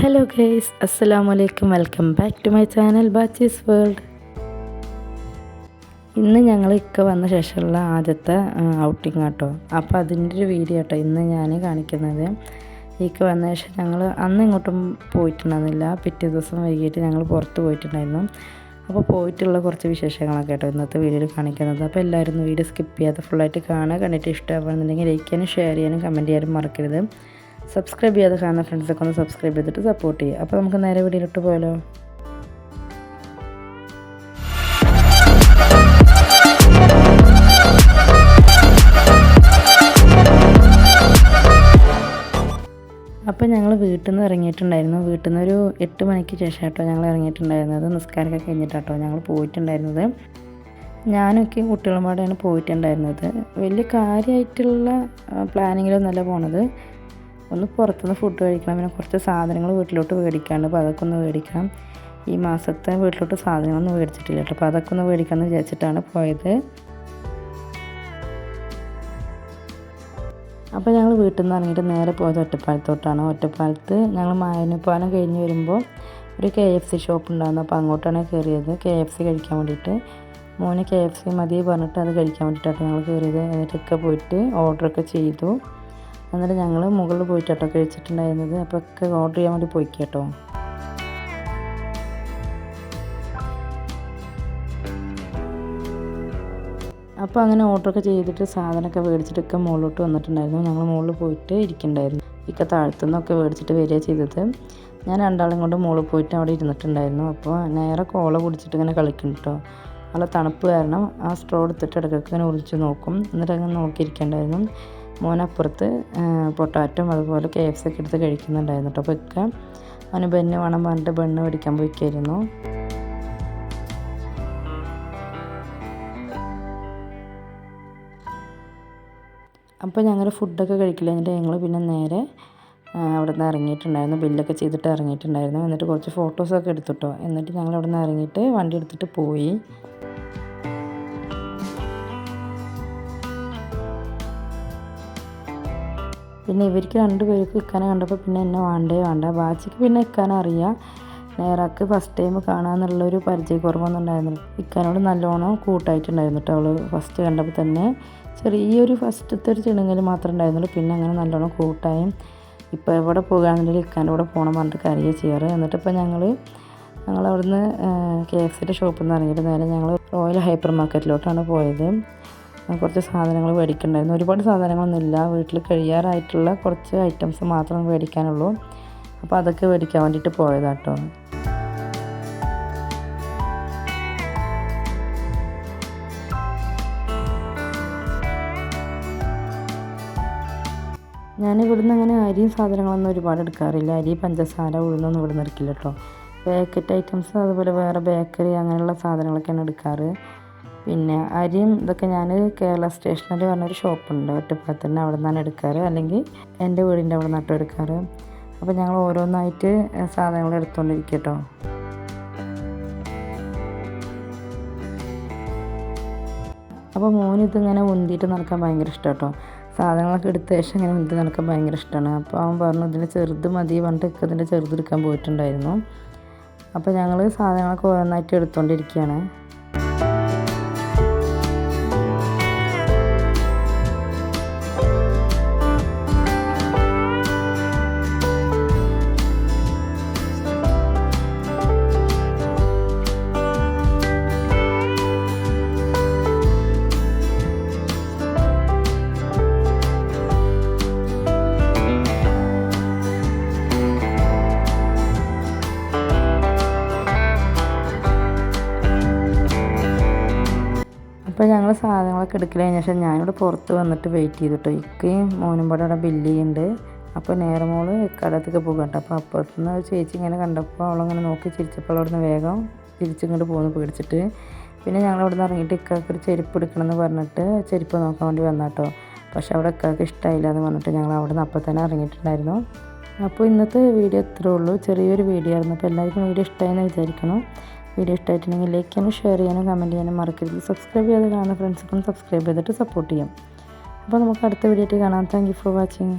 Hello guys അസ്സലാമു വലൈക്കും welcome back to my channel Bachi's world ഇന്ന് ഞങ്ങൾ ഇക്ക വന്ന ശേഷമുള്ള ആദ്യത്തെ ഔട്ടിങ് ആട്ടോ. അപ്പോൾ അതിന്റെ ഒരു വീഡിയോ ആട്ടോ ഇന്ന് ഞാൻ കാണിക്കുന്നത്. ഇക്ക വന്ന ശേഷം ഞങ്ങൾ അന്ന് ഇങ്ങോട്ടും പോയിട്ടുണ്ടായിരുന്നില്ല. പിറ്റേ ദിവസം വൈകിട്ട് ഞങ്ങൾ പുറത്ത് പോയിട്ടുണ്ടായിരുന്നു. അപ്പോൾ പോയിട്ടുള്ള കുറച്ച് വിശേഷങ്ങളൊക്കെ കേട്ടോ ഇന്നത്തെ വീഡിയോയിൽ കാണിക്കുന്നത്. അപ്പോൾ എല്ലാവരും വീഡിയോ സ്കിപ്പ് ചെയ്യാതെ ഫുള്ളായിട്ട് കാണുക. കണ്ടിട്ട് ഇഷ്ടമാകുന്നുണ്ടെങ്കിൽ ലൈക്ക് ചെയ്യാനും ഷെയർ ചെയ്യാനും കമന്റ് ചെയ്യാനും മറക്കരുത്. സബ്സ്ക്രൈബ് ചെയ്യാതെ കാണുന്ന ഫ്രണ്ട്സൊക്കെ ഒന്ന് സബ്സ്ക്രൈബ് ചെയ്തിട്ട് സപ്പോർട്ട് ചെയ്യുക. അപ്പോൾ നമുക്ക് നേരെ വീഡിയോയിലോട്ട് പോയാലോ? അപ്പോൾ ഞങ്ങൾ വീട്ടിൽ നിന്ന് ഇറങ്ങിയിട്ടുണ്ടായിരുന്നു. വീട്ടിൽ നിന്ന് ഒരു എട്ട് മണിക്ക് ശേഷം കേട്ടോ ഞങ്ങൾ ഇറങ്ങിയിട്ടുണ്ടായിരുന്നത്. നിസ്കാരമൊക്കെ കഴിഞ്ഞിട്ടാട്ടോ ഞങ്ങൾ പോയിട്ടുണ്ടായിരുന്നത്. ഞാനൊക്കെ കുട്ടികളും പാടെയാണ് പോയിട്ടുണ്ടായിരുന്നത്. വലിയ കാര്യമായിട്ടുള്ള പ്ലാനിങ്ങിലൊന്നല്ല പോണത്. ഒന്ന് പുറത്തുനിന്ന് ഫുഡ് കഴിക്കണം. പിന്നെ കുറച്ച് സാധനങ്ങൾ വീട്ടിലോട്ട് മേടിക്കാണ്ട് അപ്പോൾ അതൊക്കെ ഒന്ന് മേടിക്കണം. ഈ മാസത്തെ വീട്ടിലോട്ട് സാധനങ്ങളൊന്നും മേടിച്ചിട്ടില്ല കേട്ടോ. അപ്പോൾ അതൊക്കെ ഒന്ന് മേടിക്കാമെന്ന് വിചാരിച്ചിട്ടാണ് പോയത്. അപ്പോൾ ഞങ്ങൾ വീട്ടിൽ നിന്ന് ഇറങ്ങിയിട്ട് നേരെ പോയത് ഒറ്റപ്പാലത്തോട്ടാണ്. ഒറ്റപ്പാലത്ത് ഞങ്ങൾ മായനപ്പാലം കഴിഞ്ഞ് വരുമ്പോൾ ഒരു കെ എഫ് സി ഷോപ്പ് ഉണ്ടായിരുന്നു. അപ്പോൾ അങ്ങോട്ടാണ് കയറിയത്. കെ എഫ് സി കഴിക്കാൻ വേണ്ടിയിട്ട്. മോന് കെ എഫ് സി മതി പറഞ്ഞിട്ട് അത് കഴിക്കാൻ വേണ്ടിയിട്ടാണ് ഞങ്ങൾ കയറിയത്. എന്നിട്ടൊക്കെ പോയിട്ട് ഓർഡറൊക്കെ ചെയ്തു. എന്നിട്ട് ഞങ്ങൾ മുകളിൽ പോയിട്ടാട്ടോ കഴിച്ചിട്ടുണ്ടായിരുന്നത്. അപ്പോൾ ഒക്കെ ഓർഡർ ചെയ്യാൻ വേണ്ടി പോയി കേട്ടോ അപ്പോൾ അങ്ങനെ ഓർഡറൊക്കെ ചെയ്തിട്ട് സാധനമൊക്കെ മേടിച്ചിട്ടൊക്കെ മുകളിലോട്ട് വന്നിട്ടുണ്ടായിരുന്നു. ഞങ്ങൾ മുകളിൽ പോയിട്ട് ഇരിക്കണ്ടായിരുന്നു. ഇക്ക താഴത്തുനിന്നൊക്കെ മേടിച്ചിട്ട് വരിക ചെയ്തത്. ഞാൻ രണ്ടാളും കൊണ്ട് മുകളിൽ പോയിട്ട് അവിടെ ഇരുന്നിട്ടുണ്ടായിരുന്നു. അപ്പോൾ നേരെ കോള കുടിച്ചിട്ട് ഇങ്ങനെ കളിക്കും കേട്ടോ നല്ല തണുപ്പ് കാരണം ആ സ്ട്രോ എടുത്തിട്ട് ഇടയ്ക്കൊക്കെ ഇങ്ങനെ ഒളിച്ച് നോക്കും. എന്നിട്ട് അങ്ങനെ നോക്കിയിരിക്കണ്ടായിരുന്നു. മോനപ്പുറത്ത് പൊട്ടാറ്റം അതുപോലെ കെ എഫ് സി ഒക്കെ എടുത്ത് കഴിക്കുന്നുണ്ടായിരുന്നു കേട്ടോ അപ്പോൾ ഒക്കെ അവന് ബെന്ന് വേണം പറഞ്ഞിട്ട് ബെണ്ണ് മേടിക്കാൻ പോയിക്കായിരുന്നു. അപ്പോൾ ഞങ്ങൾ ഫുഡൊക്കെ കഴിക്കില്ല. എന്നിട്ട് ഞങ്ങൾ പിന്നെ നേരെ അവിടെ നിന്ന് ഇറങ്ങിയിട്ടുണ്ടായിരുന്നു. ബില്ലൊക്കെ ചെയ്തിട്ട് ഇറങ്ങിയിട്ടുണ്ടായിരുന്നു. എന്നിട്ട് കുറച്ച് ഫോട്ടോസൊക്കെ എടുത്തിട്ടോ എന്നിട്ട് ഞങ്ങൾ അവിടെ നിന്ന് ഇറങ്ങിയിട്ട് വണ്ടി എടുത്തിട്ട് പോയി. പിന്നെ ഇവർക്ക് രണ്ടുപേർക്ക് ഇക്കാനെ കണ്ടപ്പോൾ പിന്നെ എന്നെ വേണ്ടേ വേണ്ട. ബാച്ചിക്ക് പിന്നെ ഇക്കാനെ അറിയാം. നേരാക്ക് ഫസ്റ്റ് ടൈം കാണാമെന്നുള്ളൊരു പരിചയക്കുറവൊന്നും ഉണ്ടായിരുന്നില്ല ഇക്കാനോട് നല്ലോണം കൂട്ടായിട്ടുണ്ടായിരുന്നു കേട്ടോ അവൾ ഫസ്റ്റ് കണ്ടപ്പോൾ തന്നെ. ചെറിയൊരു ഫസ്റ്റത്തെ ഒരു ചിണുങ്ങൽ മാത്രമേ ഉണ്ടായിരുന്നുള്ളൂ. പിന്നെ അങ്ങനെ നല്ലോണം കൂട്ടായും. ഇപ്പോൾ എവിടെ പോകുകയാണെന്നുണ്ടെങ്കിൽ ഇക്കാന്റെ കൂടെ പോകണം പറഞ്ഞിട്ട് കറിയെ ചെയ്യാറ്. എന്നിട്ട് ഇപ്പോൾ ഞങ്ങൾ അവിടുന്ന് കെ എഫ് സിയുടെ ഷോപ്പിൽ നിന്ന് ഇറങ്ങിയിട്ട് നേരെ ഞങ്ങൾ റോയൽ ഹൈപ്പർ മാർക്കറ്റിലോട്ടാണ് പോയത്. കുറച്ച് സാധനങ്ങൾ മേടിക്കണ്ടായിരുന്നു. ഒരുപാട് സാധനങ്ങളൊന്നുമില്ല വീട്ടിൽ കഴിയാറായിട്ടുള്ള കുറച്ച് ഐറ്റംസ് മാത്രം മേടിക്കാനുള്ളൂ. അപ്പോൾ അതൊക്കെ മേടിക്കാൻ വേണ്ടിയിട്ട് പോയതാട്ടോ. ഞാൻ ഇവിടുന്ന് അങ്ങനെ അരിയും സാധനങ്ങളൊന്നും ഒരുപാട് എടുക്കാറില്ല. അരി പഞ്ചസാര ഉഴുന്നൊന്നും ഇവിടുന്ന് എടുക്കില്ല കേട്ടോ. പാക്കറ്റ് ഐറ്റംസ് അതുപോലെ വേറെ ബേക്കറി അങ്ങനെയുള്ള സാധനങ്ങളൊക്കെയാണ് എടുക്കാറ്. പിന്നെ അരിയും ഇതൊക്കെ ഞാൻ കേരള സ്റ്റേഷനറി പറഞ്ഞൊരു ഷോപ്പുണ്ട്. ഒറ്റപ്പാലത്ത് തന്നെ അവിടെ നിന്നാണ് എടുക്കാറ്. അല്ലെങ്കിൽ എന്റെ വീടിന്റെ അവിടെ നിന്നാട്ടോ എടുക്കാറ്. അപ്പോൾ ഞങ്ങൾ ഓരോന്നായിട്ട് സാധനങ്ങൾ എടുത്തുകൊണ്ടിരിക്കും കേട്ടോ അപ്പോൾ മോനിത് ഇങ്ങനെ ഉന്തിയിട്ട് നടക്കാൻ ഭയങ്കര ഇഷ്ടം കേട്ടോ സാധനങ്ങളൊക്കെ എടുത്ത ശേഷം ഇങ്ങനെ ഉന്തി നടക്കാൻ ഭയങ്കര ഇഷ്ടമാണ് അപ്പോൾ അവൻ പറഞ്ഞു ഇതിന്റെ ചെറുത് മതി പറഞ്ഞിട്ട് ഇതിന്റെ ചെറുതെടുക്കാൻ പോയിട്ടുണ്ടായിരുന്നു. അപ്പോൾ ഞങ്ങൾ സാധനങ്ങളൊക്കെ ഓരോന്നായിട്ട് എടുത്തുകൊണ്ടിരിക്കുകയാണ് അപ്പോൾ ഞങ്ങൾ സാധനങ്ങളൊക്കെ എടുക്കൽ കഴിഞ്ഞ ശേഷം ഞാനിവിടെ പുറത്ത് വന്നിട്ട് വെയിറ്റ് ചെയ്തിട്ടോ. ഇക്കയും മോനും പാടെ അവിടെ ബില്ല് ചെയ്യുന്നുണ്ട്. അപ്പോൾ നേരെ മോൾ ഇക്കടത്തേക്ക് പോകട്ടെ അപ്പോൾ അപ്പുറത്തുനിന്ന് ചേച്ചി ഇങ്ങനെ കണ്ടപ്പോൾ അവളങ്ങനെ നോക്കി ചിരിച്ചപ്പോൾ അവിടെ നിന്ന് വേഗം തിരിച്ചിങ്ങോട്ട് പോകുന്നു പേടിച്ചിട്ട്. പിന്നെ ഞങ്ങൾ അവിടെ നിന്ന് ഇറങ്ങിയിട്ട് ഇക്കാക്ക് ഒരു ചെരുപ്പ് എടുക്കണമെന്ന് പറഞ്ഞിട്ട് ചെരുപ്പ് നോക്കാൻ വേണ്ടി വന്നാട്ടോ പക്ഷെ അവിടെ ഇക്കാക്ക് ഇഷ്ടമായില്ല എന്ന് പറഞ്ഞിട്ട് ഞങ്ങൾ അവിടെ നിന്ന് അപ്പം തന്നെ ഇറങ്ങിയിട്ടുണ്ടായിരുന്നു. അപ്പോൾ ഇന്നത്തെ വീഡിയോ ഇത്രേ ഉള്ളൂ. ചെറിയൊരു വീഡിയോ ആയിരുന്നു. അപ്പോൾ എല്ലാവർക്കും വീഡിയോ ഇഷ്ടമായെന്ന് വിചാരിക്കണം വീഡിയോ ഇഷ്ടമായിട്ടുണ്ടെങ്കിൽ ലൈക്ക് ചെയ്യാനും ഷെയർ ചെയ്യാനും കമന്റ് ചെയ്യാനും മറക്കരുത്. സബ്സ്ക്രൈബ് ചെയ്ത് കാണുന്ന ഫ്രണ്ട്സിനും സബ്സ്ക്രൈബ് ചെയ്തിട്ട് സപ്പോർട്ട് ചെയ്യാം. അപ്പോൾ നമുക്ക് അടുത്ത വീഡിയോ ആയിട്ട് കാണാം. Thank for watching